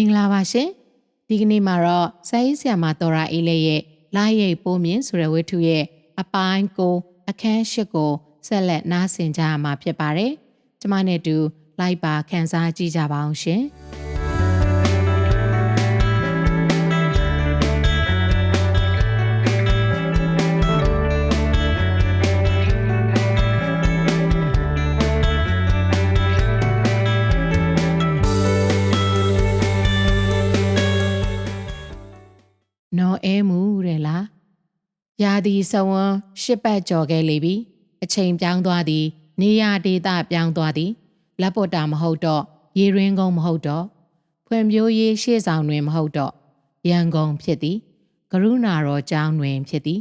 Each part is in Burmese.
င်္ဂလာပါရှင်ဒီကနေ့မှာတော့ဆရာကြီးဆရာမတော်ရာအေးလေးရဲ့လာရိတ်ပိုးမြင့်ဆိုတဲ့ဝတ္ထုရဲ့အပိုင်းကိုအခန်း၈ကိုဆက်လက်နားဆင်ကြရမှာဖြစ်ပါတယ်ကျမနဲ့အတူလိုက်ပါခန်းစားကြည့်ကြပါအောင်ရှင် ရာသီစဝန်းရှစ်ပတ်ကြော်ခဲ့လေပြီအချိန်ပြောင်းသွားသည် နေရဒေတာပြောင်းသွားသည်လက်ပေါ်တာမဟုတ်တော့ရေရင်းကုန်းမဟုတ်တော့ဖွံ့ဖြိုးရေးရှေ့ဆောင်တွင်မဟုတ်တော့ရန်ကုန်ဖြစ်သည်ကရုဏာတော်ကျောင်းတွင်ဖြစ်သည်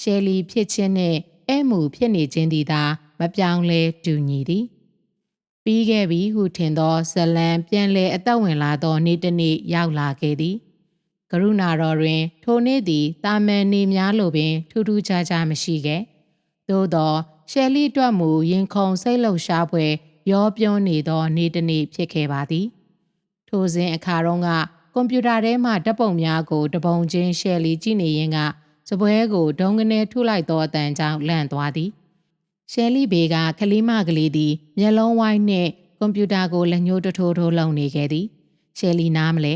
ရှယ်လီဖြစ်ခြင်းနှင့်အဲမှုဖြစ်နေခြင်းသည်သာမပြောင်းလဲတူညီသည်ပြီးခဲ့ပြီဟုထင်သောဇလံပြန်လေအသက်ဝင်လာသောနေ့တစ်နေ့ရောက်လာခဲ့သည် ကရုဏာတော်တွင် ထိုနေ့သည်တာမန်နေများလိုပင် ထူးထူးခြားခြားမရှိခဲ့။သို့သောရှယ်လီအတွက်မူရင်ခုန်စိတ်လှုပ်ရှားဖွယ်ရောပြောနေသော နေ့တစ်နေ့ဖြစ်ခဲ့ပါသည်။ထိုစဉ်အခါတုန်းကကွန်ပျူတာထဲမှဓာတ်ပုံများကိုတပုံချင်းရှယ်လီကြည့်နေရင်းကစပွဲကိုဒုံကနေထုလိုက်သောအတန်ကြောင့်လန့်သွားသည်။ရှယ်လီဘေကခလီမကလေးသည်မျက်လုံးဝိုင်းနှင့်ကွန်ပျူတာကိုလက်ညှိုးတထိုးထိုးလုပ်နေခဲ့သည်ရှယ်လီနားမလဲ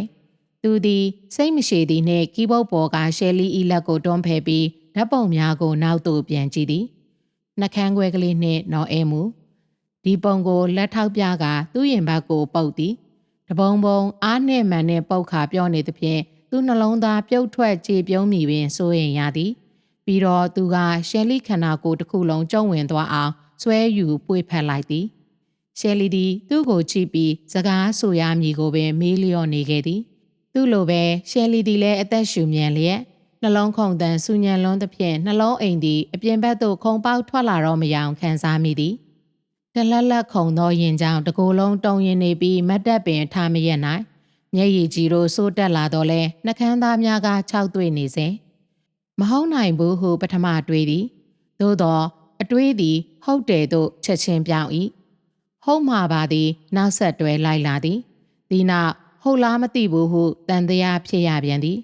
သူသည်စိတ်မရှိသည်နှင့်ကီးဘုတ်ပေါ်ကရှယ်လီဤလက်ကိုတွန်းဖယ်ပြီးဓာတ်ပုံများကိုနောက်သို့ပြန်ကြည့်သည်နှကန်းခွဲကလေးနှင့်နော်အဲမူဒီပုံကိုလက်ထောက်ပြကသူ့ရင်ဘတ်ကိုပုတ်သည်တပုံပုံအားနှင့်မှန်နှင့်ပုတ်ခါပြောနေသဖြင့်သူ့နှလုံးသားပြုတ်ထွက်ကြေပြုံးမိပင်စိုးရင်ရသည် ပြီးတော့သူကရှယ်လီခန္ဓာကိုယ်တစ်ခုလုံးကျုံဝင်သွားအောင်ဆွဲယူပွေဖက်လိုက်သည်ရှယ်လီသည်သူ့ကိုကြည့်ပြီးစကားဆိုရမည်ကိုပင်မေးလျော့နေခဲ့သည် သူ့လိုပဲရှယ်လီသည်လည်းအသက်ရှူမြန်လျက်နှလုံးခုန်တန်ဆူညံလွန်းသဖြင့်နှလုံးအိမ်သည်အပြင်ဘက်သို့ခုန်ပေါက်ထွက်လာတော့မယောင်ခံစားမိသည်တလက်လက်ခုန်သောရင်ကြောင့်တကိုယ်လုံးတုံရင်နေပြီးမတ်တက်ပင်ထားမရက်နိုင်မျက်ရည်ကြီးတို့စိုးတက်လာတော့လဲနှကန်းသားများကခြောက်သွေ့နေစေမဟုတ်နိုင်ဘူးဟုပထမတွေးသည်သို့တော့အတွေးသည်ဟုတ်တယ်သို့ချက်ချင်းပြောင်း၏ဟုတ်မှာပါသည်နောက်ဆက်တွဲလိုက်လာသည်ဒီနောက် ဟုတ်လားမသိဘူးဟုတန်တရားဖြစ်ရပြန်သည်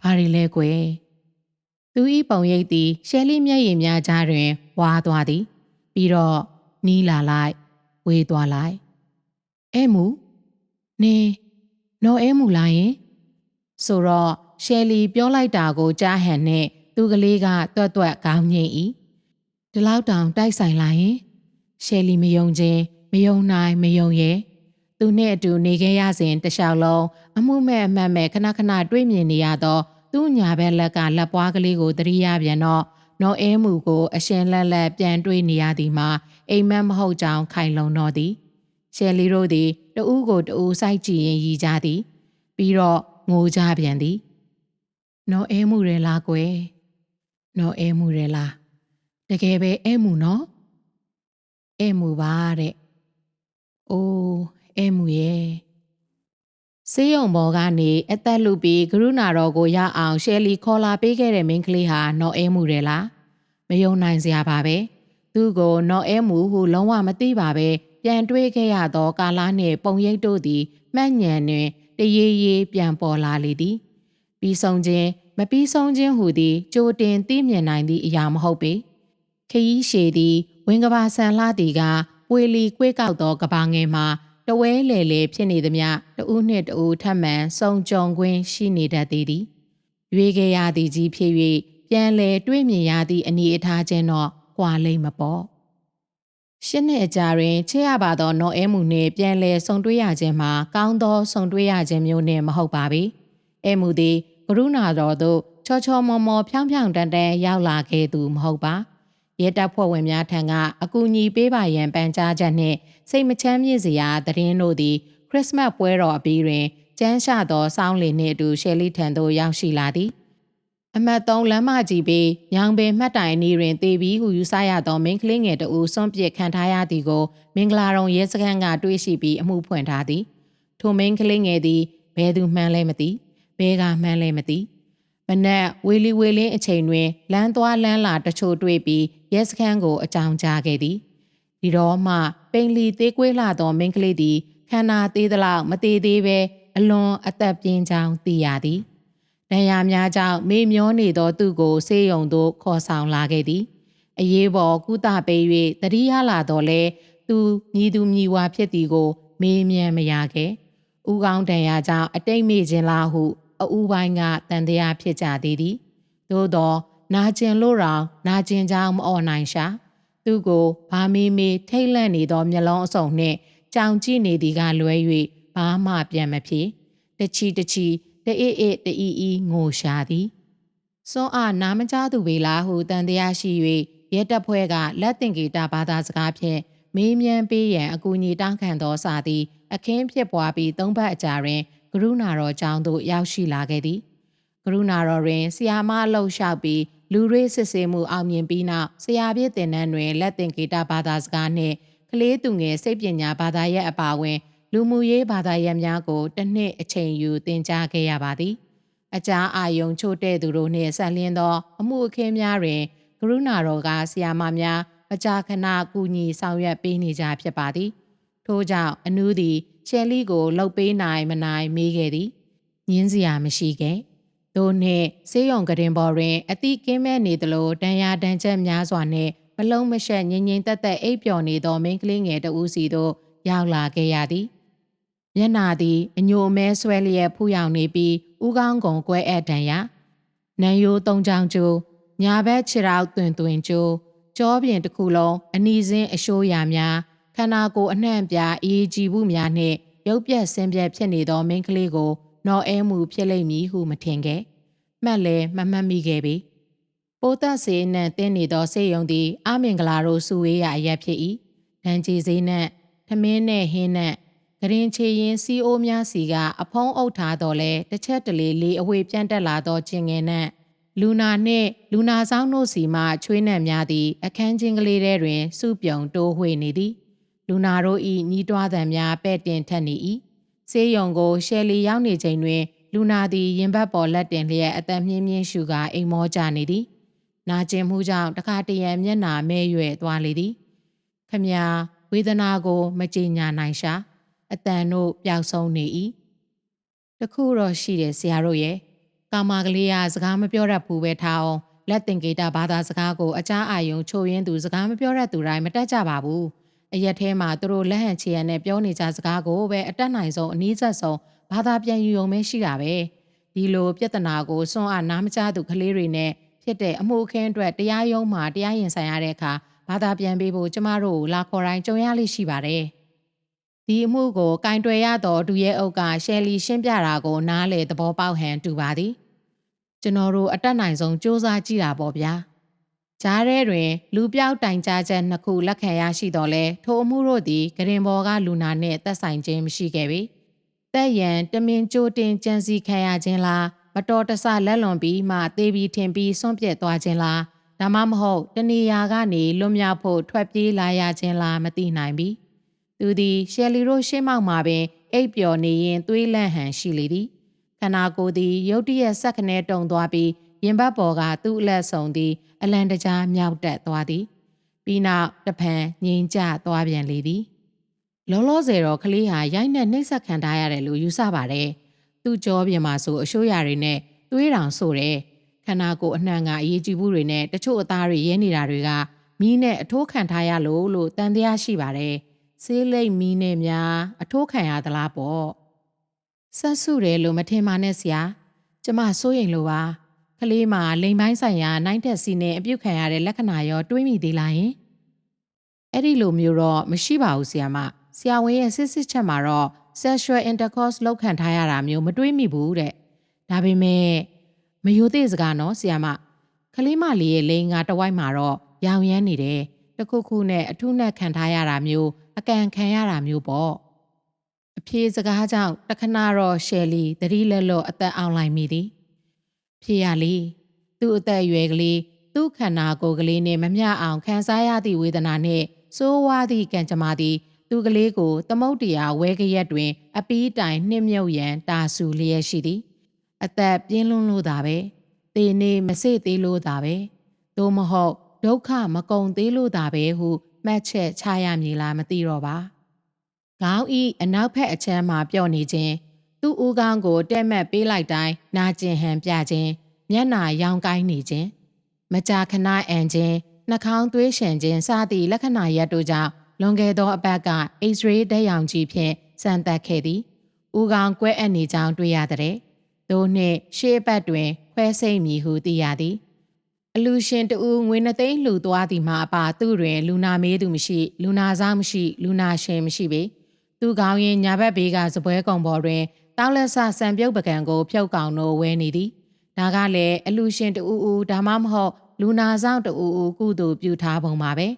ဘာရီလဲကွယ်သူဤပုံရိပ်သည်ရှယ်လီမျက်ရည်များကြားတွင်ဝါသွားသည်ပြီးတော့နီးလာလိုက်ဝေးသွားလိုက်အဲမူနေနော်အဲမူလားယင်ဆိုတော့ရှယ်လီပြောလိုက်တာကိုကြားဟန်နဲ့သူကလေးကတွတ်တွတ်ခေါင်းငိမ့်၏ဒီလောက်တောင်တိုက်ဆိုင်လာရင်ရှယ်လီမယုံခြင်းမယုံနိုင်မယုံရဲ့ သူနဲ့အတူနေခဲ့ရစဉ်တခြားလုံးအမှုမဲ့အမှတ်မဲ့ခဏခဏတွေ့မြင်နေရသောသူ့ညာဘက်လက်ကလက်ပွားကလေးကိုသတိရပြန်တော့နော်အဲမှုကိုအရှင်လက်လက်ပြန်တွေးနေရသည်မှာအိမ်မက်မဟုတ်ကြောင်းခိုင်လုံတော့သည်ရှယ်လီတို့သည်တဦးကိုတဦးစိုက်ကြည့်ရင်ရည်ကြသည် ပြီးတော့ငိုကြပြန်သည်နော်အဲမှုရဲလားကွယ်နော်အဲမှုရဲလားတကယ်ပဲအဲမှုနော်အဲမှုပါတဲ့အိုး အဲမှုရဲ့စေးရုံဘော်ကနေအသက်လူပြီးကရုဏာတော်ကိုရအောင်ရှယ်လီခေါ်လာပေးခဲ့တဲ့မိန်းကလေးဟာနော်အဲမှုရဲလားမယုံနိုင်စရာပါပဲသူ့ကိုနော်အဲမှုဟုလုံးဝမသိပါပဲပြန်တွေးခဲ့ရသောကာလာနှင့်ပုံရိပ်တို့သည်မှတ်ညံတွင်တရေရေပြန်ပေါ်လာလေသည်ပြီးဆုံးခြင်းမပြီးဆုံးခြင်းဟူသည်ကြိုတင်သိမြင်နိုင်သည့်အရာမဟုတ်ပေခရီးရှည်သည်ဝင်းကဘာဆန်လှသည်ကပွေလီကွေးကောက်သောကဘာငယ်မှာ တဝဲလေလေဖြစ်နေသည်မြတဦးနှင့်တဦးထပ်မံစုံကြုံခွင်းရှိနေတတ်သေးသည်ရွေခဲ့ရသည်ကြီးဖြစ်၍ပြန်လေတွေးမြင်ရသည့်အနေအထားချင်းတော့ကွာလိမ့်မပေါ့ရှင်းတဲ့အကြာတွင်ချေရပါသောနော်အဲမှုနှင့်ပြန်လဲဆုံတွေ့ရခြင်းမှာကောင်းသောဆုံတွေ့ရခြင်းမျိုးနှင့်မဟုတ်ပါပေအဲမှုသည်ကရုဏာတော်သို့ချောချောမောမောဖြောင်းဖြောင်းတန်တန်ရောက်လာခဲ့သူမဟုတ်ပါ ရဲတပ်ဖွဲ့ဝင်များထံကအကူအညီပေးပါရန်ပန်ကြားချက်နှင့်စိတ်မချမ်းမြေ့စရာသတင်းတို့သည်ခရစ်စမတ်ပွဲတော်အပြီးတွင်ကျန်းရှာသောစောင်းလင်နှင့်အတူရှယ်လီထံသို့ရောက်ရှိလာသည်အမတ်သုံးလမ်းမကြီးပေးညောင်ပင်မှတ်တိုင်နေတွင်တေပြီးဟုယူဆရသောမင်းကလေးငယ်တဦးစွန့်ပစ်ခံထားရသည်ကိုမင်္ဂလာရုံရဲစခန်းကတွေးရှိပြီးအမှုဖွင့်ထားသည်ထိုမင်းကလေးငယ်သည်ဘယ်သူမှန်းလဲမသိဘဲကမှန်းလဲမသိ မနက်ဝေလီဝေလင်းအချိန်တွင်လမ်းသွားလမ်းလာတချို့တွေ့ပြီးရဲစခန်းကိုအကြောင်းကြားခဲ့သည်ဒီတော့မှပိန်လီသေးကွေးလာသောမင်းကလေးသည်ခန္ဓာသေးသလောက်မသေးသေးပဲအလွန်အသက်ပြင်းကြောင်းသိရသည်။ဒဏ်ရာများကြောင့်မေ့မျောနေသောသူကိုဆေးရုံသို့ခေါ်ဆောင်လာခဲ့သည်။အရေးပေါ်ကုသပေး၍တတိယလာတော့လဲသူမြည်သူမြည်ဝါဖြစ်သည်ကို မေးမြန်းမရခဲ့။ဥကောင်းဒဏ်ရာကြောင့်အတိတ်မေ့ခြင်းလားဟု အူပိုင်းကတန်တရားဖြစ်ကြသေးသည်။သို့သောနာကျင်လို့တောင်နာကျင်ကြောင်းမအော်နိုင်ရှာ သူကိုဘာမီမီထိတ်လန့်နေသောမျက်လုံးအစုံနှင့်ကြောင်ကြည့်နေသည်ကလွဲ၍ဘာမှပြန်မဖြစ်တချီတချီတအေးအေးတအီအီငိုရှာသည်စွန်းအားနားမကြသူပေလားဟုတန်တရားရှိ၍ရဲတပ်ဖွဲ့ကလက်တင်ဂီတာဘာသာစကားဖြင့်မေးမြန်းပေးရန်အကူအညီတောင်းခံသောစာသည်အခင်းဖြစ်ပွားပြီးသုံးပတ်အကြာတွင်ကရုဏာတော်ကျောင်းသို့ရောက်ရှိလာခဲ့သည်ကရုဏာတော်တွင်ဆီယာမအလှုပ်လျှောက်ပြီးလူရေးစစ်ဆေးမှုအောင်မြင်ပြီးနောက်ဆရာပြည့်တင်နန်းတွင်လက်တင်ဂီတာဘာသာစကားနှင့်ကလေးသူငယ်စိတ်ပညာဘာသာရပ်အပါအဝင်လူမှုရေးဘာသာရပ်များကိုတစ်နှစ်အချိန်ယူသင်ကြားခဲ့ရပါသည်အကြာအာယုံချို့တဲ့သူတို့နှင့်ဆက်လင်းသော အမှုအခင်းများတွင်ကရုဏာတော်ကဆီယာမများမကြာခဏကူညီဆောင်ရွက်ပေးနေကြဖြစ်ပါသည် ထို့ကြောင့်အနူးသည် ရှယ်လီကိုလှုပ်ပေးနိုင်မနိုင်မေးခဲ့သည်ညင်းစရာမရှိခဲ့သို့နှင့်ဆေးရုံကရင်ပေါ်တွင်အတိကင်းမဲ့နေသလိုတန်ရာတန်ချက်များစွာနှင့်မလုံးမရှက်ငြိမ်ငြိမ်သက်သက်အိပ်ပျော်နေသောမိန်းကလေးငယ်တဦးစီသို့ရောက်လာခဲ့ရသည်မျက်နာသည်အညိုအမဲဆွဲလျက်ဖူးယောင်နေပြီးဥကောင်းကုံကွဲအပ်တန်ရာနန်ယိုးသုံးချောင်းကျိုးညာဘက်ခြေထောက်တွင်တွင်ကျိုးကြောပြင်တစ်ခုလုံးအနီစင်းအရှိုးရာများ ခန္ဓာကိုယ်အနှံ့ပြအေးကြည်မှုများနှင့်ရုပ်ပြက်ဆင်းပြက်ဖြစ်နေသောမိန်းကလေးကိုနော်အဲမှုဖြစ်လိမ့်မည်ဟုမထင်ခဲ့မှတ်လဲမမှတ်မိခဲ့ပေပိုးသက်စေနှံတင်းနေသောစေယုံသည်အမင်္ဂလာတို့စုဝေးရာအရက်ဖြစ်၏ဒန်ကြီးစေးနှံထမင်းနှင့်ဟင်းနှံဂရင်ချေရင်စီအိုးများစီကအဖုံးအုပ်ထားတော်လဲတစ်ချက်တလေလေးအဝေးပြန့်တက်လာသောချင်းငယ်နှံလူနာနှင့်လူနာဆောင်တို့စီမှချွေးနှံများသည်အခန်းချင်းကလေးထဲတွင်စုပြုံတိုးဝှေ့နေသည် လူနာတို့၏ညီးတွားသံများပဲ့တင်ထက်နေ၏ဆေးရုံကိုရှယ်လီရောက်နေချိန်တွင် လူနာသည်ရင်ဘတ်ပေါ်လက်တင်လျက်အသက်မြင်းမြင်းရှူကာအိမ်မောကြနေသည်နာကျင်မှုကြောင့်တခါတရံမျက်နာမဲရွယ်သွားလေသည်ခမညာဝေဒနာကို မကြေညာနိုင်ရှာအတန်တို့ပျောက်ဆုံးနေ၏တခုတော့ရှိတယ်ဆရာတို့ရဲ့ကာမကလေးကစကားမပြောတတ်ဘူးပဲထားအောင်လက်တင်ကေတာဘာသာစကားကိုအကြအာယုံချိုရင်းသူစကားမပြောတတ်သူတိုင်းမတတ်ကြပါဘူး အရက်ထဲမှာသူတို့လက်ဟန်ချီရန်နဲ့ပြောနေကြစကားကိုပဲအတက်နိုင်ဆုံးအနည်းဆက်ဆုံးဘာသာပြန်ယူုံပဲရှိတာပဲဒီလိုပြဿနာကိုစွန့်အားနားမချသူကလေးတွေနဲ့ဖြစ်တဲ့အမှုအခင်းအတွက်တရားရုံးမှာတရားရင်ဆိုင်ရတဲ့အခါဘာသာပြန်ပေးဖို့ကျမတို့လာခေါ်တိုင်းကြုံရလိရှိပါတယ်ဒီအမှုကိုကင်တွယ်ရသောဒူရဲအုပ်ကရှယ်လီရှင်းပြတာကိုနားလေသဘောပေါက်ဟန်တူပါသည်ကျွန်တော်တို့အတက်နိုင်ဆုံးစ조사ကြည့်တာပေါ့ဗျာ ကြားထဲတွင် လူပြောက်တိုင်ကြားချက်နှစ်ခုလက်ခံရရှိတော်လဲထိုအမှုတို့သည်ဂရင်ဘော်ကလူနာနှင့်သက်ဆိုင်ခြင်းမရှိခဲ့ပေတက်ရန်တမင်ကြိုတင်ကြံစီခံရခြင်းလားမတော်တဆလက်လွန်ပြီးမှသေပြီးထင်ပြီးစွန့်ပစ်သွားခြင်းလားဒါမှမဟုတ်တနေရာကနေလွတ်မြောက်ဖို့ထွက်ပြေးလာရခြင်းလားမသိနိုင်ပြီသူသည်ရှယ်လီတို့ရှေ့မောက်မှာပင်အိပ်ပျော်နေရင်သွေးလန့်ဟန်ရှိလေသည်ခန္ဓာကိုယ်သည်ရုတ်တရက်ဆက်ခနဲတုံသွားပြီး ရင်ဘတ်ပေါ်ကသူ့အလက်ဆုံသည် အလံတကြားမြောက်တက်သွားသည် ပြီးနောက်တဖန်ငြိမ်ကျသွားပြန်လေသည်လောလောဆယ်တော့ကလေးဟာရိုက်နဲ့နှိပ်စက်ခံထားရတယ်လို့ယူဆပါတယ်သူ့ကြောပြင်မှာဆိုအရှိုးရတွေနဲ့သွေးတောင်ဆိုတယ်ခန္ဓာကိုယ်အနှံကအရေးကြီးမှုတွေနဲ့တချို့အသားတွေရဲနေတာတွေကမီးနဲ့အထိုးခံထားရလို့လို့တန်တရားရှိပါတယ်ဆေးလိပ်မီးနဲ့များအထိုးခံရသလားပေါ့ဆက်စုတယ်လို့မထင်ပါနဲ့ဆရာ ကျမစိုးရိမ်လို့ပါ ကလေးမှာလိမ်ပိုင်းဆိုင်ရာနိုင်တက်စီနဲ့အပြုတ်ခံရတဲ့လက္ခဏာရောတွေးမိသေးလားယင်အဲ့ဒီလိုမျိုးတော့မရှိပါဘူးဆရာမဆရာဝန်ရဲ့စစ်စစ်ချက်မှာတော့ sexual intercourse လောက်ခံထားရတာမျိုးမတွေးမိဘူးတဲ့ဒါပေမဲ့မယိုသေးစကားနော်ဆရာမကလေးမလေးရဲ့လိန်ကတဝိုက်မှာတော့ရောင်ရမ်းနေတယ်တခုခုနဲ့အထုနဲ့ခံထားရတာမျိုးအကန်ခံရတာမျိုးပေါ့အဖြေစကားကြောင့်တခဏတော့ရှယ်လီတတိလက်လော့အသက်အောင်လိုက်မိသည် ဖြေရလီသူ့အသက်အရွယ်ကလေးသူ့ခန္ဓာကိုယ်ကလေးနဲ့မမျှအောင်ခံစားရသည့်ဝေဒနာနှင့်စိုးဝါးသည့်ကံကြမ္မာသည်သူကလေးကိုသမုတ်တရားဝဲကရက်တွင် အပီးတိုင်နှိမ့်မြုပ်ရန်တာဆူလျက်ရှိသည် အသက်ပြင်းလွန်းလို့သာပဲတေနေမစေ့သေးလို့သာပဲသို့မဟုတ်ဒုက္ခမကုံသေးလို့သာပဲဟုမှတ်ချက်ချရမည်လားမသိတော့ပါခေါင်းဤအနောက်ဘက်အချမ်းမှာပြော့နေခြင်း သူ့ဦးခေါင်းကိုတဲ့မက်ပေးလိုက်တိုင်းနာကျင်ဟန်ပြခြင်းမျက်နာရောင်ကိုင်းနေခြင်းမကြာခဏအန်ခြင်းနှာခေါင်းသွေးရှည်ခြင်းစသည့်လက္ခဏာရပ်တို့ကြောင့်လွန်ခဲ့သောအပတ်ကအိစရေးတက်ရောင်ကြီးဖြင့်စံတက်ခဲ့သည်ဦးခေါင်းကွဲအပ်နေကြောင်းတွေ့ရတဲ့သို့နှင့်ရှေးဘက်တွင်ခွဲစိတ်မည်ဟုသိရသည်အလူရှင်တူငွေနှသိန်းလှူသွားသည်မှာအပါသူ့တွင် လူနာမေးသူမရှိလူနာစားမရှိ လူနာရှင်မရှိပေသူကောင်းရင်ညာဘက်ဘေးကစပွဲကုံပေါ်တွင် တောက်လက်ဆစံပြုတ်ပကံကို ဖြုတ်ကောင်တို့ဝဲနေသည်ဒါကလည်းအလူရှင်တူဦးဒါမှမဟုတ်လူနာဆောင်တူဦးကုသိုလ်ပြုထားပုံပါပဲ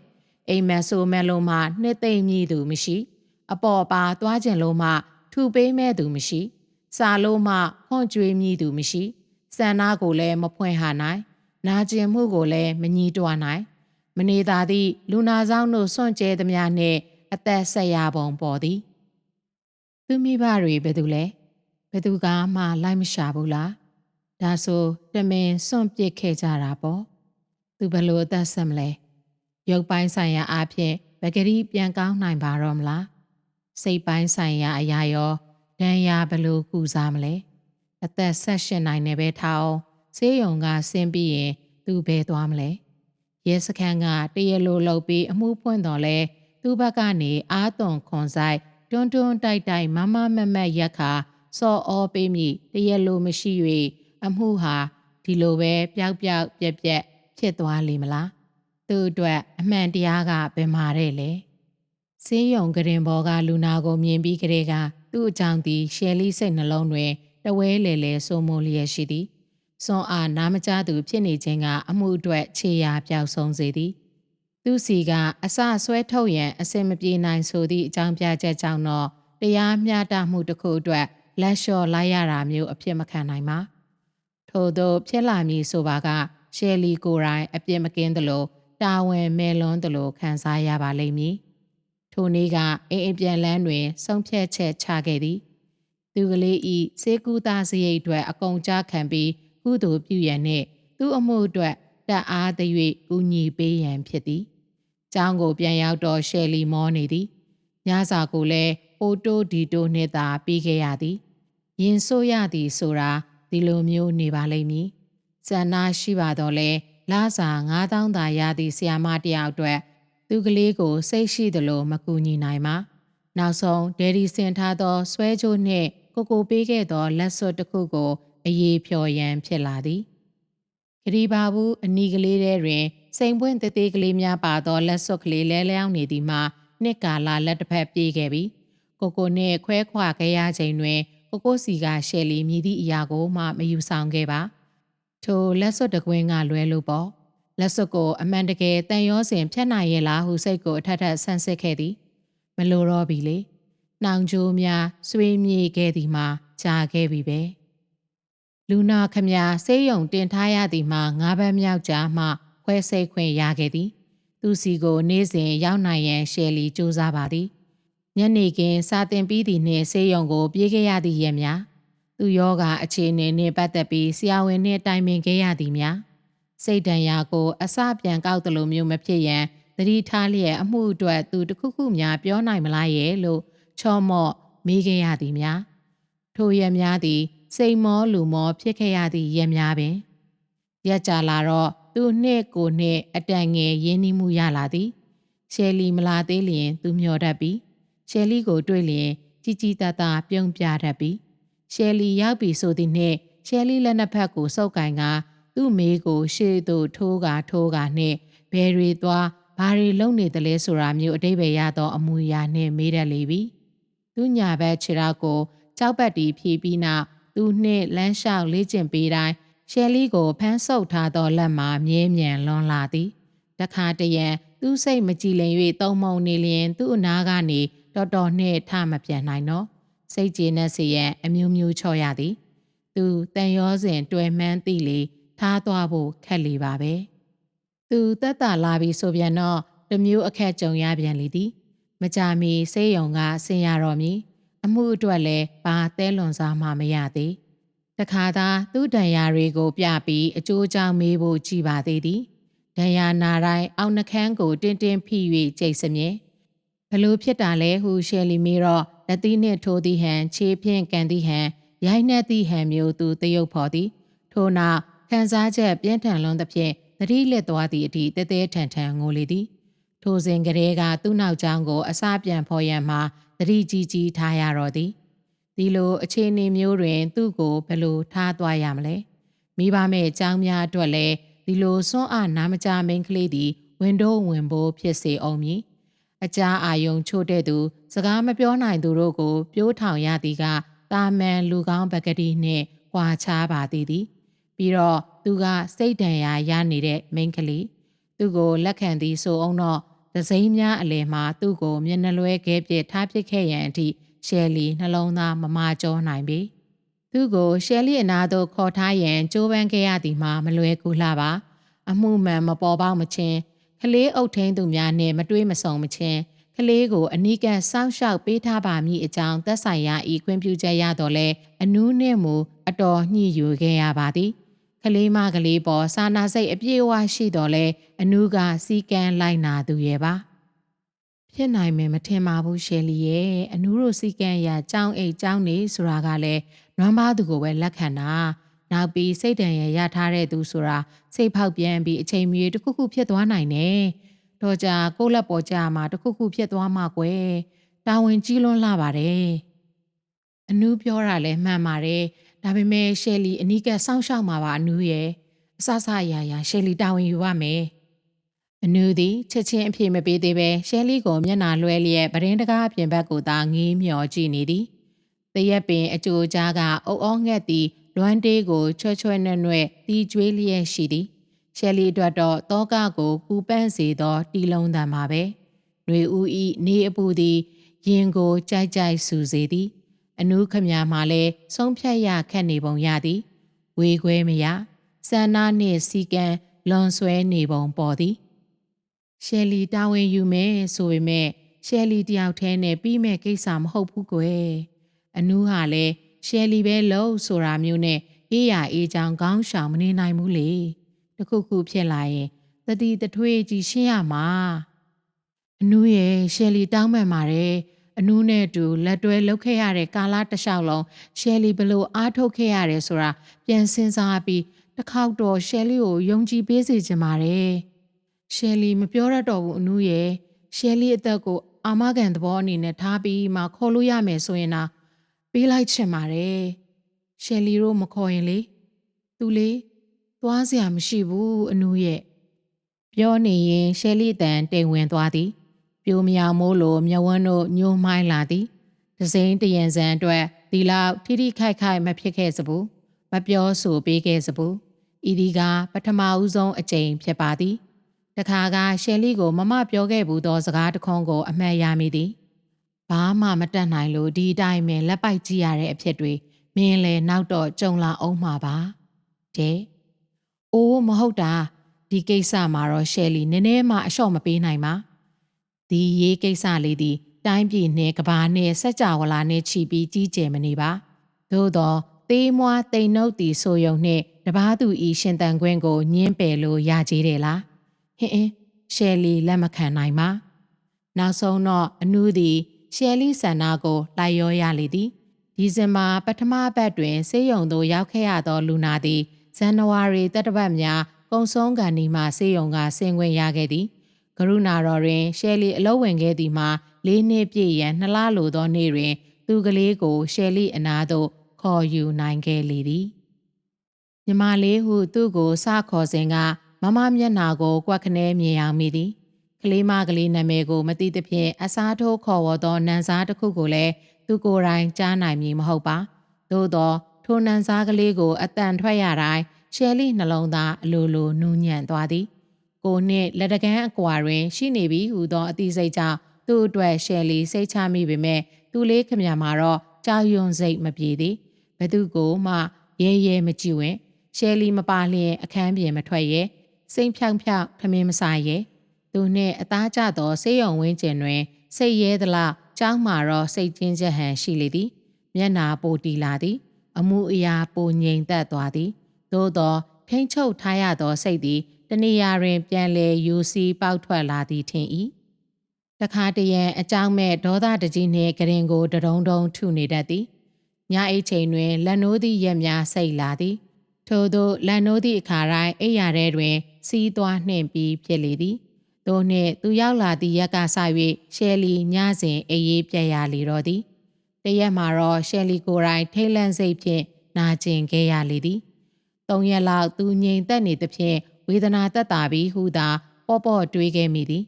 အိမ်မက်ဆိုမဲ့လုံးမှနှစ်သိမ့်မြည်သူမရှိ အပေါ်ပါသွားကျင်လုံးမှထူပေးမဲ့သူမရှိစာလို့မှခွန်ကြွေးမြည်သူမရှိစံနာကိုလည်းမဖွင့်ဟာနိုင်နာကျင်မှုကိုလည်းမညီတွားနိုင်မနေသာသည့်လူနာဆောင်တို့စွန့်ကြဲသမျှနှင့်အသက်ဆက်ရပုံပေါ်သည်သူမိဘတွေဘယ်သူလဲ ဘယ်သူကမှလိုက်မရှာဘူးလားဒါဆိုတမင်စွန့်ပစ်ခဲ့ကြတာပေါ့သူဘလို့အသက်ဆက်မလဲရုပ်ပိုင်းဆိုင်ရာအဖြစ်ဗကတိပြန်ကောင်းနိုင်ပါတော့မလားစိတ်ပိုင်းဆိုင်ရာအရာရောဒဏ်ရာဘလို့ကုစားမလဲအသက်ဆက်ရှင်နိုင်နေပဲထားအောင်ဆေးရုံကဆင်းပြီးရင်သူဘယ်သွားမလဲရဲစခန်းကတရလိုလှုပ်ပြီးအမှုဖွင့်တော်လဲသူ့ဘက်ကနေအာသွန်ခွန်ဆိုင်တွန်းတွန်းတိုက်တိုက်မမမမက်ရက်ခါ စော်ဩပေးမိတရလိုမရှိ၍အမှုဟာဒီလိုပဲပျောက်ပျောက်ပြက်ပြက်ဖြစ်သွားလိမ့်မလားသူ့အတွက်အမှန်တရားကဘယ်မှာတဲ့လဲစင်းယုံကရင်ဘော်ကလူနာကိုမြင်ပြီးကလေးကသူ့အကြောင်းသည်ရှယ်လီစိတ်နှလုံးတွင်တဝဲလေလေစိုးမိုးလျက်ရှိသည်စွန်အားနားမကြသူဖြစ်နေခြင်းကအမှုအတွက်ခြေရာပြောက်ဆုံးစေသည်သူစီကအစဆွဲထုတ်ရန်အစင်မပြေနိုင်ဆိုသည့်အကြောင်းပြချက်ကြောင့်တော့တရားမျှတမှုတစ်ခုအတွက် လက်လျှော့လိုက်ရတာမျိုးအဖြစ်မခံနိုင်ပါထို့သောဖြစ်လာမည်ဆိုပါကရှယ်လီကိုရိုင်းအပြစ်မကင်းသလိုတာဝန်မဲလွန်းသလိုခံစားရပါလိမ့်မည်ထိုနေ့ကအိမ်အပြန်လန်းတွင် ဆုံးဖြတ်ချက်ချခဲ့သည် သူကလေးဤစေကူသားစရိတ်အတွက်အကုန်ကြခံပြီးကုသိုလ်ပြုရန်နှင့်သူ့အမှုအတွက်တက်အားသ၍ကူညီပေးရန်ဖြစ်သည်။ကျောင်းကိုပြန်ရောက်တော့ရှယ်လီမောနေသည်။ညစာကိုလည်းအိုတိုဒီတိုနှင့်သာပြီးခဲ့ရသည်။ ရင်ဆိုးရသည်ဆိုတာဒီလိုမျိုးနေပါလိမ့်မည်။စံနာရှိပါတော့လဲလာစာ9000သာရသည့်ဆီယာမတယောက်အတွက်သူကလေးကိုစိတ်ရှိသလိုမကူညီနိုင်ပါ။နောက်ဆုံးဒယ်ဒီစင်ထားသောဆွဲကြိုးနှင့်ကိုကိုပေးခဲ့သောလက်စွပ်တစ်ခုကိုအရေးဖြော်ရန်ဖြစ်လာသည်ဂရီဘာဘူးအနီးကလေးထဲတွင်စိန်ပွင့်သေးသေးကလေးများပါသောလက်စွပ်ကလေးလဲလျောင်းနေသည်မှာနှစ်ကာလာလက်တစ်ဖက်ပြေးခဲ့ပြီးကိုကိုနှင့်ခွဲခွာခဲ့ရချိန်တွင် ကိုကိုစီကရှယ်လီမြည်သည့်အရာကိုမှမယူဆောင်ခဲ့ပါထိုလက်စွပ်တကွင်းကလွဲလို့ပေါ့လက်စွပ်ကိုအမှန်တကယ်တန်ရောစဉ်ဖြတ်နိုင်ရဲ့လားဟုစိတ်ကိုအထက်ထက်ဆန်းစစ်ခဲ့သည် မလိုတော့ပြီလေနှောင်ကြိုးများဆွေးမြေ့ခဲ့သည်မှာကြာခဲ့ပြီပဲလူနာခမဆေးရုံတင်ထားရသည်မှာငါးပတ်မြောက်ကြာမှခွဲစိတ်ခွင့်ရခဲ့သည် သူစီကိုနေ့စဉ်ရောက်နိုင်ရန်ရှယ်လီစူးစမ်းပါသည် ညနေခင်းစာတင်ပြီးသည့်နှင့်ဆေးရုံကို ပြေးခဲ့ရသည့်ရက်များသူယောဂအခြေအနေနှင့်ပတ်သက်ပြီးဆရာဝန်နှင့်တိုင်ပင်ခဲ့ရသည်များစိတ်ဒဏ်ရာကိုအစပြန်ကောက်သလိုမျိုးမဖြစ်ရန်သတိထားလျက်အမှုအတွက်သူတခုခုများပြောနိုင်မလားရဲ့လို့ချော့မော့မေးခဲ့ရသည်များထိုရက်များသည် စိတ်မောလူမောဖြစ်ခဲ့ရသည့်ရက်များပင်ရက်ကြလာတော့သူနှင့်ကိုနှင့်အတန်ငယ်ရင်းနှီးမှုရလာသည်ရှယ်လီမလာသေးလျင် သူမျောတတ်ပြီး ရှယ်လီကိုတွေ့လျင်ကြီးကြီးတတပြုံးပြတတ်ပြီးရှယ်လီရောက်ပြီဆိုသည်နှင့်ရှယ်လီလက်နှစ်ဖက်ကိုစုပ်ကင်ကသူ့မေးကိုရှေ့သို့ထိုးကာထိုးကာနှင့်ဘယ်တွေသွားဘာတွေလုပ်နေသလဲဆိုတာမျိုးအတိတ်ပဲရသောအမူအရာနှင့်မေးတတ်လေပြီသူညာဘက်ခြေထောက်ကိုကြောက်ပတ်တီဖြီးပြီးနောက်သူနှင့်လမ်းလျှောက်လေ့ကျင့်ပေးတိုင်းရှယ်လီကိုဖမ်းဆုပ်ထားသောလက်မှာမြဲမြံလွန်လာသည်တခါတရံသူစိတ်မကြည်လင်၍တုံမုံနေလျင်သူ့အနာကနေ တော်တော်နှင့်ထမပြန်နိုင်တော့စိတ်ကျေနပ်စေရန်အမျိုးမျိုးချော့ရသည် သူတန်ရောစဉ်တွေ့မှန်းသိလေထားသွားဖို့ခက်လေပါပဲသူတက်တာလာပြီးဆိုပြန်တော့တမျိုးအခက်ကြုံရပြန်လေသည် မကြမီစေးရုံကဆင်းရတော့မည်အမှုအတွက်လည်းဘာသဲလွန်စားမှမရသေးတခါသာသူ့ဒဏ်ရာတွေကိုပြပြီးအကျိုးကြောင့်မေးဖို့ကြည်ပါသေးသည်ဒဏ်ရာနာတိုင်းအောက်နှခမ်းကိုတင်းတင်းဖိ၍ကြိတ်စမြဲ ဘလို့ဖြစ်တာလဲဟုရှယ်လီမေးတော့ဒလက်သီးနှင့်ထိုးသည်ဟန်ခြေဖြင့်ကန်သည်ဟန်ရိုက်နှက်သည်ဟန်မျိုးသူတရုပ်ဖော်သည်ထို့နောက်ခံစားချက်ပြင်းထန်လွန်းသဖြင့်သတိလက်သွားသည့်အထိတဲတဲထန်ထန်ငိုလေသည်ထိုစဉ်ကလေးကသူ့နောက်ကျောင်းကိုအစပြန်ဖော်ရန်မှာသတိကြီးကြီးထားရတော့သည်ဒီလိုအခြေအနေမျိုးတွင် သူ့ကိုဘယ်လိုထားသွားရမလဲမိဘမဲ့ကျောင်းများအတွက်လည်းဒီလိုစွန့်အားနားမကြမိန်ကလေးသည်ဝင်တော့ဝင်ဖို့ဖြစ်စေအောင်မည် အကြအာယုံချို့တဲ့သူ စကားမပြောနိုင်သူတို့ကို ပြိုးထောင်ရသည်ကတာမန်လူကောင်းပကတိနှင့်ကွာခြားပါသည်သည် ပြီးတော့သူကစိတ်တန်ရာရနေတဲ့မိန်းကလေးသူ့ကိုလက်ခံသည်ဆိုအောင်တော့ဒစိမ့်များအလယ်မှာသူ့ကိုမျက်နှလွဲခဲပြစ်ထားပစ်ခဲ့ရန်အထိရှယ်လီနှလုံးသားမမာကျောနိုင်ပေသူ့ကိုရှယ်လီအနာသို့ခေါ်ထားရန်ကြိုးပမ်းခဲ့ရသည်မှာမလွဲကူလှပါ အမှုမှန်မပေါ်ပေါက်မချင်း ကလေးအုပ်ထင်းသူများနဲ့မတွေးမဆုံမချင်းကလေးကိုအနီးကပ်စောင့်ရှောက်ပေးထားပါမည်အကြောင်းသက်ဆိုင်ရာဤခွင့်ပြုချက်ရတော့လဲအနူးနှင့်မူအတော်ညှိယူခဲ့ရပါသည်ကလေးမကလေးပေါ်စာနာစိတ်အပြည့်အဝရှိတော်လဲအနူးကစီကံလိုက်နာသူရဲ့ပါဖြစ်နိုင်မယ်မထင်ပါဘူးရှယ်လီရဲ့အနူးတို့စီကံရကြောင်းအိတ်ကြောင်းနေဆိုတာကလည်းနွမ်းပါသူကိုပဲလက်ခံတာ နောက်ပြီးစိတ်တန်ရရထားတဲ့သူဆိုတာစိတ်ဖောက်ပြန်ပြီးအချိန်မီတစ်ခုခုဖြစ်သွားနိုင်တယ်တော့ကြာကိုယ့်လက်ပေါ်ကြမှာတစ်ခုခုဖြစ်သွားမှာကွယ်တာဝန်ကြီးလွန်းလာပါတယ်အနူးပြောတာလည်းမှန်ပါတယ်ဒါပေမဲ့ရှယ်လီအနီးကပ်စောင့်ရှောက်မှာပါအနူးရဲ့အဆဆအရာရာရှယ်လီတာဝန်ယူရမယ်အနူးသည်ချက်ချင်းအပြေမပေးသေးပဲရှယ်လီကိုမျက်နှာလွှဲလျက်ပရင်းတကားအပြင်ဘက်ကိုသာငေးမျောကြည့်နေသည်တရက်ပင်အကြိုကြားကအုပ်အောငှက်သည် လွမ်းတေးကိုချွဲချွဲနဲ့နှဲ့တီးကျွေးလျက်ရှိသည်ရှယ်လီအတွက်တော့တောကကိုကူပန့်စေသောတီလုံးတံပါပဲ။ຫນွေဦးဤနေအပူသည်ရင်ကိုကြိုက်ကြိုက်ဆူစေသည်။အနုခမညာမှလည်းဆုံးဖြတ်ရခက်နေပုံရသည်။ဝေခွဲမရစန္နာနှင့်စီကံလွန်ဆွဲနေပုံပေါ်သည်။ရှယ်လီတာဝန်ယူမယ်ဆိုပေမဲ့ရှယ်လီတယောက်တည်းနဲ့ပြီးမဲ့ကိစ္စမဟုတ်ဘူးကွယ်။အနူးဟာလည်း ရှယ်လီပဲလို့ဆိုတာမျိုးနဲ့အေးရအေးချောင်းခေါင်းရှောင်မနေနိုင်ဘူးလေ။တခုခုဖြစ်လာရင်တတိတထွေးကြီးရှင်းရမှာအနူးရဲ့ရှယ်လီတောင်းပန်ပါတယ်အနူးနဲ့အတူလက်တွဲလုပ်ခဲ့ရတဲ့ကာလာတစ်လျှောက်လုံးရှယ်လီဘလို့အားထုတ်ခဲ့ရတယ်ဆိုတာပြန်စဉ်းစားပြီးတစ်ခေါက်တော့ရှယ်လီကိုယုံကြည်ပေးစေချင်ပါတယ်ရှယ်လီမပြောရတော့ဘူးအနူးရဲ့ရှယ်လီအသက်ကိုအာမခံသဘောအနေနဲ့ထားပြီးမှခေါ်လို့ရမယ်ဆိုရင်တော့ ပေးလိုက်ချင်ပါတယ်ရှယ်လီတို့မခေါ်ရင်လေသူလေသွားစရာမရှိဘူးအနူးရဲ့ပြောနေရင်ရှယ်လီတန်တိမ်ဝင်သွားသည်ပြိုမြောင်မိုးလိုမြဝန်းတို့ညှိုးမိုင်းလာသည်ဒစိမ့်တရံစံအတွက်ဒီလောက်ထိထိခိုက်ခိုက်မဖြစ်ခဲ့စဘူးမပြောဆိုပေးခဲ့စဘူးဤဒီကပထမဦးဆုံးအကြိမ်ဖြစ်ပါသည်တခါကရှယ်လီကိုမမပြောခဲ့ဘူးသောစကားတခွန်းကိုအမှတ်ရမိသည် ဘာမှမတတ်နိုင်လို့ဒီအတိုင်းပဲလက်ပိုက်ကြည့်ရတဲ့အဖြစ်တွေမင်းလည်းနောက်တော့ကြုံလာအောင်မှာပါတဲ့။အိုးမဟုတ်တာဒီကိစ္စမှာတော့ရှယ်လီနည်းနည်းမှအလျှော့မပေးနိုင်ပါ။ဒီရေးကိစ္စလေးဒီတိုင်းပြည်နဲ့ကဘာနဲ့စက်ကြဝဠာနဲ့ချီပြီးကြီးကျယ်မနေပါ။သို့တော့သေးမွားတိမ်နှုတ်တီဆိုယုံနဲ့တပားသူဤရှင်တန်ခွင်းကိုညင်းပယ်လို့ရကြည်တယ်လား။ဟင်းအင်းရှယ်လီလက်မခံနိုင်ပါ။နောက်ဆုံးတော့အနူးသည် ရှယ်လီဆန္ဒကိုလိုက်ရောရလေသည်ဒီဇင်ဘာပထမပတ်တွင်ဆေးရုံသို့ရောက်ခဲ့ရသောလူနာသည်ဇန်နဝါရီတတပတ်များကုံဆုံးကန်ဒီမှဆေးရုံကဆင်းခွင့်ရခဲ့သည်ကရုဏာတော်တွင်ရှယ်လီအလုံးဝင်ခဲ့သည်မှာလေးနှစ်ပြည့်ရန်နှစ်လလိုသောနေ့တွင် သူကလေးကိုရှယ်လီအနာသို့ခေါ်ယူနိုင်ခဲ့လေသည်မြမလေးဟုသူ့ကိုစခေါ်စဉ်ကမမမျက်နာကို ကွက်ခနဲမြင်အောင်မိသည် ကလေးမကလေးနာမည်ကိုမသိသဖြင့်အစားထိုးခေါ်ဝေါ်သောနန်းစားတစ်ခုကိုလည်းသူကိုယ်တိုင်ကြားနိုင်မည်မဟုတ်ပါသို့သောထိုနန်းစားကလေးကိုအတန်ထွက်ရတိုင်းရှယ်လီနှလုံးသားအလိုလိုနူးညံ့သွားသည်ကိုနှင့်လက်တကန်းအကွာတွင် ရှိနေပြီဟူသောအသိစိတ်ကြောင့်သူ့အတွက်ရှယ်လီစိတ်ချမိပေမဲ့သူလေးခမရမှာတော့ကြောက်ရွံ့စိတ်မပြေသည်ဘသူကိုမှရဲရဲမကြည့်ဝင်ရှယ်လီမပါလျင်အခန်းပြင်မထွက်ရဲစိတ်ဖြောင်ဖြောင်ခမင်းမစားရဲ သူနှင့်အသားကျသောဆေးရုံဝင်းကျင်တွင်စိတ်ရဲသလားကြောင်းမာတော့စိတ်ချင်းချက်ဟန်ရှိလေသည်မျက်နာပိုတီလာသည် အမှုအရာပိုငြိမ်သက်သွားသည်သို့သောထိမ့်ချုပ်ထားရသောစိတ်သည်တနေရာတွင်ပြန်လဲယူစီပေါက်ထွက်လာသည်ထင်၏တခါတရံအကြောင်းမဲ့ဒေါသတကြီးနှင့်ကရင်ကိုတဒုံဒုံထုနေတတ်သည်ညအိတ်ချိန်တွင်လက်နိုးသည့်ရက်များစိတ်လာသည်ထို့သောလက်နိုးသည့်အခါတိုင်းအိယာထဲတွင်စီးသွားနှင့်ပြီးဖြစ်လေသည် သို့နှင့်သူရောက်လာသည့်ရက်ကစ၍ရှယ်လီညစဉ်အေးရေးပြက်ရလေတော့သည်တရက်မှာတော့ရှယ်လီကိုယ်တိုင်ထိတ်လန့်စိတ်ဖြင့်နာကျင်ခဲ့ရလေသည်သုံးရက်လောက်သူငြိမ်သက်နေသဖြင့်ဝေဒနာတက်တာပြီးဟုသာပေါ့ပေါ့တွေးခဲ့မိသည်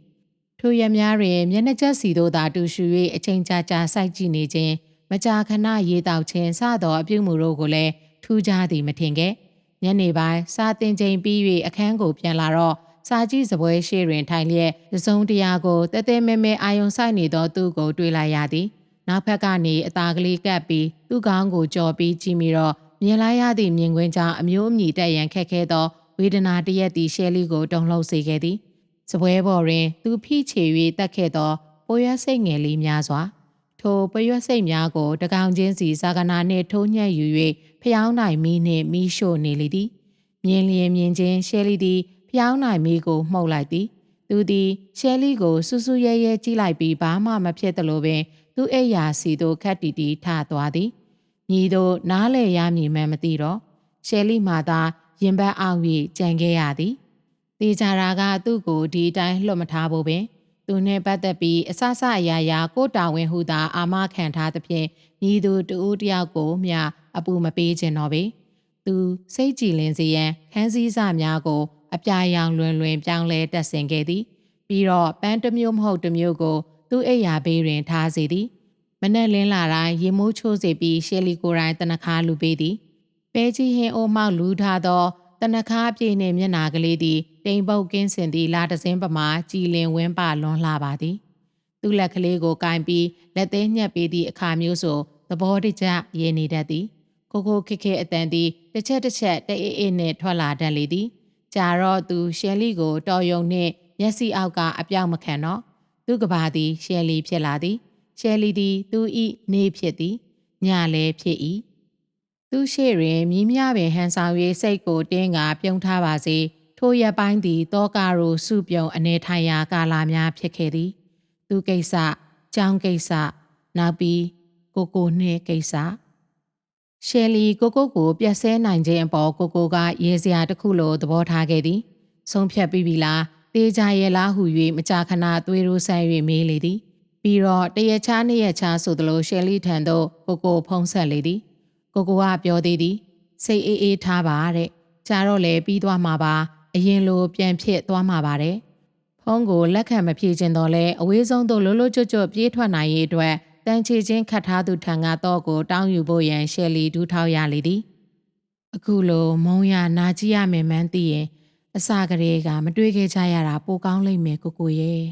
ထိုရက်များတွင်မျက်နှာချက်စီတို့သာတူရှူ၍အချိန်ကြာကြာစိုက်ကြည့်နေခြင်းမကြာခဏရေတောက်ခြင်းစသောအပြုမှုတို့ကိုလည်းထူးခြားသည်မထင်ခဲ့ညနေပိုင်းစာတင်ချိန်ပြီး၍အခန်းကိုပြန်လာတော့ စာကြည့်စပွဲရှိတွင်ထိုင်လျက်သစုံတရားကိုတဲတဲမဲမဲအာယုံဆိုင်နေသောသူကိုတွေ့လိုက်ရသည်နောက်ဘက်ကနေအသာကလေးကပ်ပြီးသူ့ကောင်းကိုကြော်ပြီးကြည့်မိတော့မြင်လိုက်ရသည့်မြင်ကွင်းကြောင့်အမျိုးအမည်တက်ရန်ခက်ခဲသောဝေဒနာတရက်သည်ရှယ်လီကိုတုန်လှုပ်စေခဲ့သည်စပွဲပေါ်တွင် သူဖိချေ၍တက်ခဲ့သောပိုရွက်စိတ်ငယ်လေးများစွာထိုပရွက်စိတ်များကိုတကောင်ချင်းစီဇာကနာနှင့်ထိုးညက်ယူ၍ဖျောင်းနိုင်မီနှင့်မီးရှို့နေလေသည်မြင်လျင်မြင်ချင်းရှယ်လီသည် ဖျောင်းနိုင်မီကိုမှုတ်လိုက်သည်သူသည်ရှယ်လီကိုစူးစူးရဲရဲကြည့်လိုက်ပြီးဘာမှမဖြစ်သလိုပင်သူ့အိယာစီသို့ခတ်တီတီထသွားသည်မြည်တို့နားလေရမည်မှန်းမသိတော့ရှယ်လီမှသာရင်ဘတ်အောင်၍ကြံခဲ့ရသည်တေချာရာကသူ့ကိုဒီအတိုင်းလွတ်မထားဖို့ပင် သူနှင့်ပတ်သက်ပြီးအဆဆအရာရာကိုတာဝန်ဟုသာအာမခံထားသဖြင့်ညီသူတူဦးတယောက်ကိုမျှအပူမပေးခြင်းတော့ပေသူစိတ်ကြည်လင်စေရန်ခန်းစည်းစများကို အပြာရောင်လွင်လွင်ပြောင်းလဲတက်ဆင်ခဲ့သည် ပြီးတော့ပန်းတစ်မျိုးမဟုတ်တစ်မျိုးကို သူ့အိယာဘေးတွင်ထားစေသည်မနက်လင်းလာတိုင်းရေမိုးချိုးစေပြီးရှယ်လီကိုရိုင်းတနခါလူပေးသည်ပဲကြီးဟင်းအိုးမောက်လူထားသောတနခါအပြည့်နှင့်မျက်နာကလေးသည်တိမ်ပုတ်ကင်းစင်သည့်လာတစင်းပမာကြည်လင်ဝင်းပလွန်လှပါသည်သူ့လက်ကလေးကိုကင်ပြီးလက်သေးညှက်ပေးသည့်အခါမျိုးဆိုသဘောတကျရင်းနေတတ်သည်ကိုကိုခက်ခဲအတန်သည်တစ်ချက်တစ်ချက်တအေးအေးနှင့်ထွက်လာတတ်လေသည် ကြာတော့သူရှယ်လီကိုတော်ယုံနှင့်မျက်စိအောက်ကအပြောက်မခံတော့သူကဘာသည်ရှယ်လီဖြစ်လာသည်ရှယ်လီသည်သူဤနေဖြစ်သည်ညလည်းဖြစ်၏သူရှိတွင်မြင်းမြပင်ဟန်ဆောင်၍စိတ်ကိုတင်းကပြုံးထားပါစေထိုရက်ပိုင်းသည်တောကားရိုစုပြုံအနေထိုင်ရာကာလာများဖြစ်ခဲ့သည် သူကိစ္စကြောင်းကိစ္စနောက်ပြီးကိုကိုနှင့်ကိစ္စ ရှယ်လီကိုကိုကိုပြက်ဆဲနိုင်ခြင်းအပေါ်ကိုကိုကရေစရာတစ်ခုလိုသဘောထားခဲ့သည်ဆုံးဖြတ်ပြီးပြီလားတေးကြရဲ့လားဟု၍မကြာခဏသွေးရိုးဆန်း၍မေးလေသည်ပြီးတော့တရက်ချားနှစ်ရက်ချားဆိုသလိုရှယ်လီထံသို့ကိုကိုဖုံးဆက်လေသည်ကိုကိုကပြောသေးသည်စိတ်အေးအေးထားပါတဲ့ကြာတော့လေပြီးသွားမှာပါအရင်လိုပြန်ဖြစ်သွားမှာပါတယ်ဖုံးကိုလက်ခံမဖြေခြင်းတော့လဲအဝေးဆုံးသို့လွတ်လွတ်ကျွတ်ကျွတ်ပြေးထွက်နိုင်ရေးအတွက် တန်ချီချင်းခတ်ထားသူထံကတော့ကို တောင်းယူဖို့ရန်ရှယ်လီဒူးထောက်ရလေသည်အခုလိုမုံရနာကြည့်ရမယ်မှန်းသိရင်အစကတည်းကမတွေးခဲ့ကြရတာပိုကောင်းလိမ့်မယ်ကိုကိုရဲ့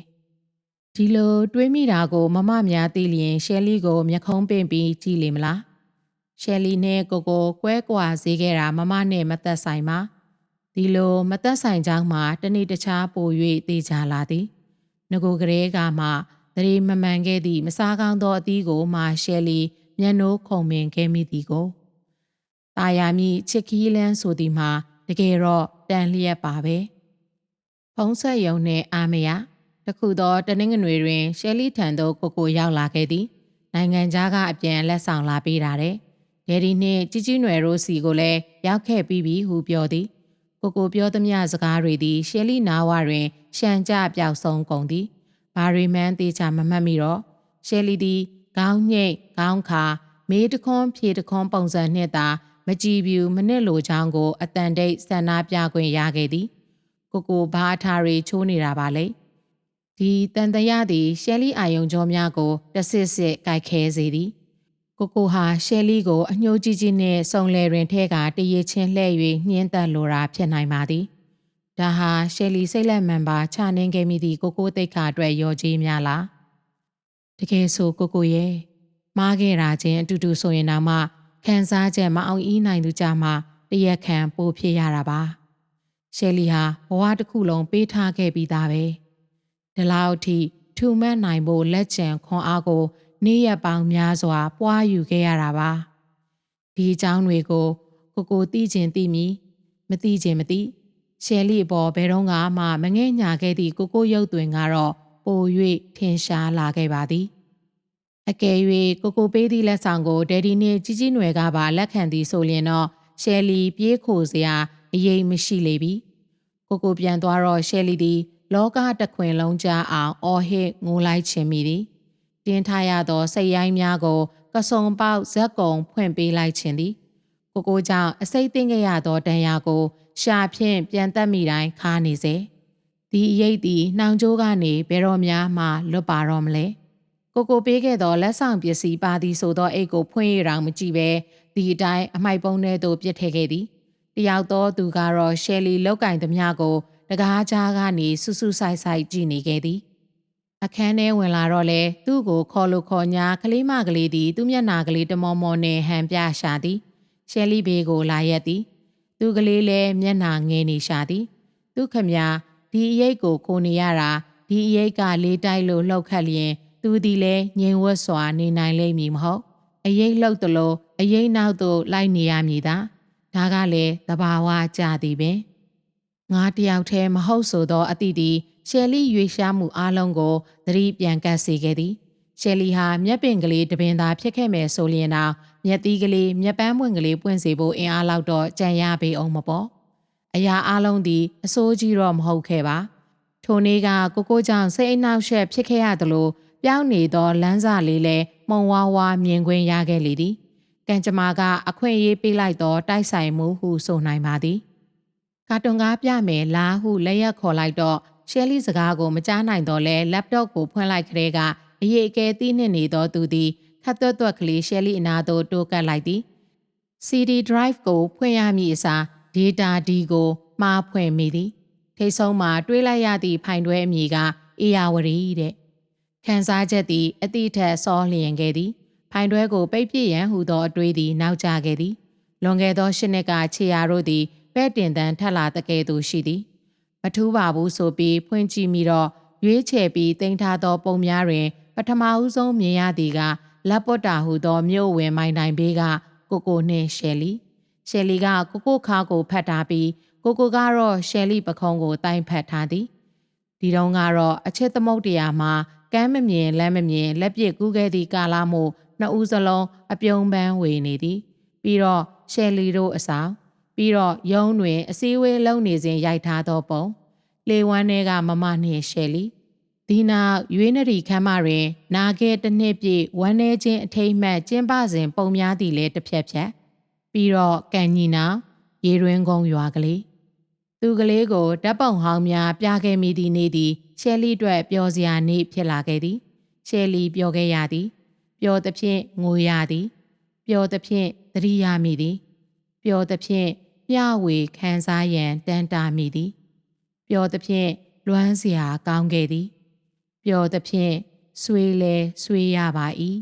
ဒီလိုတွေးမိတာကို မမများသိလျင်ရှယ်လီကိုမျက်ခုံးပင့်ပြီးကြည့်လိမ့်မလားရှယ်လီနဲ့ကိုကိုကွဲကွာစေခဲ့တာမမနဲ့မသက်ဆိုင်ပါဒီလိုမသက်ဆိုင်ကြောင်းမှာတနေ့တခြားပို၍သိကြလာသည်ငကိုကလေးကမှ တရေမမှန်ခဲ့သည့်မစားကောင်းသောအသီးကိုမှရှယ်လီမျက်နှိုးခုံမင်ခဲ့မိသည်ကိုတာယာမိချစ်ခီးလန်းဆိုသည်မှာတကယ်တော့တန်လျက်ပါပဲဖုံးဆက်ယုံနှင့်အာမယတခုသောတနင်္ဂနွေတွင်ရှယ်လီထံသို့ကိုကိုရောက်လာခဲ့သည်နိုင်ငံခြားကအပြန်လက်ဆောင်လာပေးတာတဲ့ဒယ်ဒီနှင့်ជីជីနွယ်တို့စီကိုလည်းရောက်ခဲ့ပြီးပြီဟုပြောသည်ကိုကိုပြောသမျှစကားတွေသည်ရှယ်လီနာဝတွင်ရှန်ကြပျောက်ဆုံးကုန်သည် ဘာရီမန်တေချာမမှတ်မိတော့ရှယ်လီသည်ခေါင်းညိတ်ခေါင်းခါမေးတခွန်းဖြေတခွန်းပုံစံနှင့်သာမကြည်ပြူမနစ်လိုချောင်းကိုအတန်တိတ်ဆန္ဒပြခွင့်ရခဲ့သည်ကိုကိုဘာအထာရီချိုးနေတာပါလေဒီတန်တရာသည်ရှယ်လီအာယုံကြောများကိုတဆစ်စစ်ကြိုက်ခဲစေသည်ကိုကိုဟာရှယ်လီကိုအညှိုးကြီးကြီးနဲ့စုံလယ်တွင်ထဲကတရေချင်းလှဲ့၍ညှင်းတက်လိုတာဖြစ်နိုင်ပါသည် ဒါဟာရှယ်လီစိတ်လက်မှန်ပါခြာနှင်းခဲ့မိသည့်ကိုကိုသိက္ခာအတွက်ရောကြီးများလားတကယ်ဆိုကိုကိုရဲ့မားခဲ့တာချင်းအတူတူဆိုရင်တော့မှခံစားချက်မအောင်အီးနိုင်သူကြမှာတရက်ခံပို့ဖြစ်ရတာပါရှယ်လီဟာဘဝတစ်ခုလုံးပေးထားခဲ့ပြီးသားပဲဒီလောက်ထိထူမတ်နိုင်ဖို့လက်ချံခွန်အားကိုနေ့ရက်ပေါင်းများစွာ ပွားယူခဲ့ရတာပါဒီအကြောင်းတွေကိုကိုကိုသိခြင်းသိမီမသိခြင်းမသိ ရှယ်လီအပေါ်ဘယ်တော့မှမငဲ့ညာခဲ့သည့်ကိုကိုရုပ်သွင်းကတော့ပပို၍ထင်ရှားလာခဲ့ပါသည်အကယ်၍ကိုကိုပေးသည့်လက်ဆောင်ကိုဒယ်ဒီနှင့်ကြီးကြီးနွယ်ကပါလက်ခံသည်ဆိုလျင်တော့ရှယ်လီပြေးခိုစရာအရေးမရှိလေပြီကိုကိုပြန်သွားတော့ရှယ်လီသည် လောကတစ်ခွင်လုံးကြားအောင်အော်ဟစ်ငိုလိုက်ခြင်းမိသည်တင်းထားရသောစိတ်ရိုင်းများကိုကစုံပေါက်ဇက်ကုံဖွင့်ပေးလိုက်ခြင်းသည် ကိုကိုကြောင့်အစိတ်သိမ့်ခဲ့ရသောတန်ရာကို ရှာဖြင့်ပြန်တက်မိတိုင်းခါနေစေဒီအရေးသည်နှောင်ကြိုးကနေဘယ်တော့များမှလွတ်ပါတော့မလဲကိုကိုပေးခဲ့သောလက်ဆောင်ပစ္စည်းပါသည်ဆိုသောအိတ်ကိုဖွင့်ရအောင်မကြည့်ပဲဒီအတိုင်းအမိုက်ပုံးထဲသို့ပြစ်ထည့်ခဲ့သည်တယောက်သောသူကတော့ရှယ်လီလောက်ကင်သမျှကိုတကားကြားကနေဆူဆူဆိုင်ဆိုင်ကြည့်နေခဲ့သည်အခန်းထဲဝင်လာတော့လေသူ့ကိုခေါ်လို့ခေါ်ညာကလေးမကလေးသည်သူ့မျက်နာကလေးတမောမောနဲ့ဟန်ပြရှာသည် ရှယ်လီဘေးကိုလာရက်သည်သူကလေးလည်းမျက်နာငယ်နေရှာသည်သူခမဒီအရေးကိုကိုနေရတာဒီအရေးကလေးတိုက်လို့လှုပ်ခတ်လျင် သူသည်လည်းငြိမ်ဝတ်စွာနေနိုင်လိမ့်မည်မဟုတ်အရေးလှုပ်သလိုအရေးနောက်သို့လိုက်နေရမည်သာဒါကလည်းသဘာဝကြသည်ပင်ငါတယောက်တည်းမဟုတ်ဆိုသောအသည့်သည်ရှယ်လီရွေရှားမှုအလုံးကိုသတိပြန်ကပ်စေခဲ့သည် ရှယ်လီဟာမျက်ပင်ကလေးတပင်သာဖြစ်ခဲ့မယ်ဆိုလျင်တော့မျက်သီးကလေးမျက်ပန်းပွင့်ကလေးပွင့်စေဖို့အင်အားလောက်တော့ကြံရပေအောင်မပေါ်အရာအလုံးသည်အစိုးကြီးတော့မဟုတ်ခဲ့ပါထိုနေ့ကကိုကိုကြောင့်စိတ်အနှောက်အယှက်ဖြစ်ခဲ့ရသလိုပြောင်းနေသောလမ်းစာလေးလည်းမှုံဝါးဝါမြင်ကွင်းရခဲ့လေသည်ကံကြမ္မာကအခွင့်အရေးပေးလိုက်သောတိုက်ဆိုင်မှုဟုဆိုနိုင်ပါသည်ကာတွန်ကားပြမယ်လားဟုလက်ရက်ခေါ်လိုက်တော့ရှယ်လီစကားကိုမကြားနိုင်တော့လဲလပ်တော့ကိုဖွင့်လိုက်ခရဲက အရေးအကဲသီးနှင့်နေသောသူသည်ခတ်သွက်သွက်ကလေးရှယ်လီအနာသို့တိုးကပ်လိုက်သည် CD drive ကိုဖွင့်ရမည့်အစား data D ကိုမှားဖွင့်မိသည်ထိတ်ဆုံးမှာတွေးလိုက်ရသည့်ဖိုင်တွဲအမည်ကအေယာဝရီတဲ့ခန်းစားချက်သည်အတိထက်စောလျင်ခဲ့သည်ဖိုင်တွဲကိုပိတ်ပြစ်ရန်ဟူသောအတွေးသည်နောက်ကျခဲ့သည်လွန်ခဲ့သောရှစ်နှစ်ကခြေရာတို့သည်ပဲ့တင်တန်းထက်လာတကယ်သူရှိသည်မထူးပါဘူးဆိုပြီးဖွင့်ကြည့်မိတော့ရွေးချယ်ပြီးတင်ထားသောပုံများတွင် ပထမဦးဆုံးမြင်ရသည်ကလက်ပွတ်တာဟုသောမြို့ဝင်မိုင်းတိုင်ဘေးကကိုကိုနှင့်ရှယ်လီရှယ်လီကကိုကိုခါကိုဖတ်ထားပြီးကိုကိုကတော့ရှယ်လီပခုံးကိုတိုင်ဖတ်ထားသည်ဒီတုန်းကတော့အချစ်သမုတ်တရားမှာကမ်းမမြင်လက်မမြင်လက်ပစ်ကူးခဲ့သည့်ကာလမှုနှစ်ဦးစလုံးအပြုံးပန်းဝေနေသည်ပြီးတော့ရှယ်လီတို့အဆောင်ပြီးတော့ယုံတွင် အစည်းအဝေးလုပ်နေစဉ်ရိုက်ထားသောပုံလေဝမ်းထဲကမမနှင့်ရှယ်လီ ဒီနောက်ရွေးနရီခမ်းမတွင် နာခဲ့တစ်နှစ်ပြည့်ဝမ်းနေခြင်းအထိမ်းမှတ်ကျင်းပစဉ်ပုံများသည်လည်းတစ်ဖြက်ဖြက်ပြီးတော့ကန်ညီနာရေရွင်းကုန်းရွာကလေးသူကလေးကိုဓာတ်ပုံဟောင်းများပြခဲ့မိသည့်နေ့သည်ရှယ်လီအတွက်ပျော်စရာနေ့ဖြစ်လာခဲ့သည်ရှယ်လီပျော်ခဲ့ရသည်ပျော်သဖြင့်ငိုရသည်ပျော်သဖြင့်သတိရမိသည်ပျော်သဖြင့်မျှဝေခံစားရန်တန်တာမိသည်ပျော်သဖြင့်လွမ်းစရာကောင်းခဲ့သည် ပျော်သဖြင့်ဆွေးလဲဆွေးရပါ၏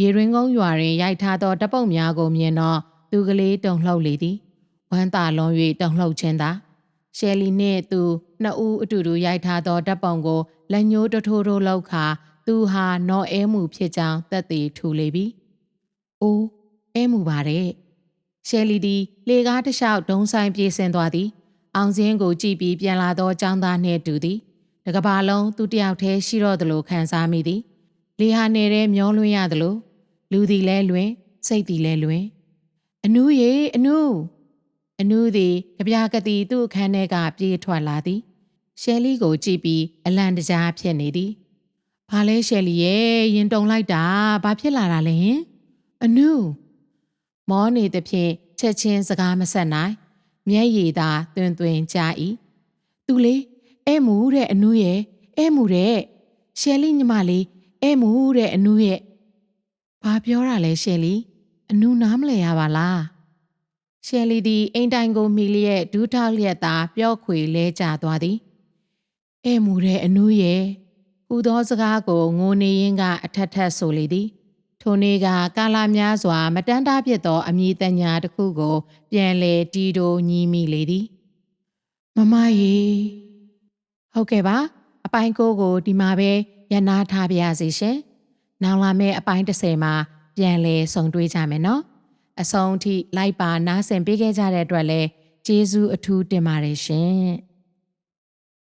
ရေရင်းကုန်းရွာတွင်ရိုက်ထားသောတပုတ်များကိုမြင်တော့သူကလေးတုန်လှုပ်လေသည်ဝမ်းသာလွန်၍တုန်လှုပ်ခြင်းသာရှယ်လီနှင့်သူနှစ်ဦးအတူတူရိုက်ထားသောဓာတ်ပုံကိုလက်ညှိုးတထိုးထိုးလောက်ခါသူဟာနော်အဲမှုဖြစ်ကြောင်းသက်သေထူလေပြီ။အိုးအဲမှုပါတဲ့။ရှယ်လီသည်လေကားတစ်လျှောက်ဒုံဆိုင်ပြေးဆင်းသွားသည်။အောင်စင်းကိုကြည့်ပြီးပြန်လာသောចောင်းသားနှင့်တူသည်။ တကဘာလုံးသူတယောက်တည်းရှိတော့သလိုခံစားမိသည်။လေဟာနေတဲ့မျောလွှင်းရသလိုလူသည်လဲလွင်စိတ်သည်လဲလွင်အနူးရေအနူးအနူးသည်ကြပြာကတိသူ့အခန်းထဲကပြေးထွက်လာသည်ရှယ်လီကိုကြည့်ပြီးအလန့်တကြားဖြစ်နေသည်။ဘာလဲရှယ်လီရဲ့ရင်တုံလိုက်တာဘာဖြစ်လာတာလဲ။အနုမောနေသဖြင့်ချက်ချင်းစကားမဆက်နိုင် မျက်ရည်သာတွင်တွင်ကြာ၏။သူလေ အဲမူတဲ့အနုရဲ့အဲမူတဲ့ရှယ်လီညီမလေးအဲမူတဲ့အနုရဲ့ဘာပြောတာလဲရှယ်လီအနုနားမလဲရပါလား။ရှယ်လီသည်အိမ်တိုင်ကိုမိလျက်ဒူးထောက်လျက်သာပျော့ခွေလဲကျသွားသည်အဲမူတဲ့အနူးရဲ့ဟူသောစကားကိုငိုနေရင်းကအထက်ထက်ဆိုလေသည်ထိုနေ့ကကာလာများစွာ မတန်းတားဖြစ်သောအမည်တညာတစ်ခုကို ပြန်လေတီတိုညီးမိလေသည်မမရေ ဟုတ်ကဲ့ပါအပိုင်းကိုကိုဒီမှာပဲရနာထားပါရစေရှင်နောက်လာမယ့်အပိုင်း30မှာပြန်လဲဆုံတွေ့ကြမယ်နော်အဆုံးထိလိုက်ပါနားဆင်ပေးခဲ့ကြတဲ့အတွက်လည်းကျေးဇူးအထူးတင်ပါတယ်ရှင်။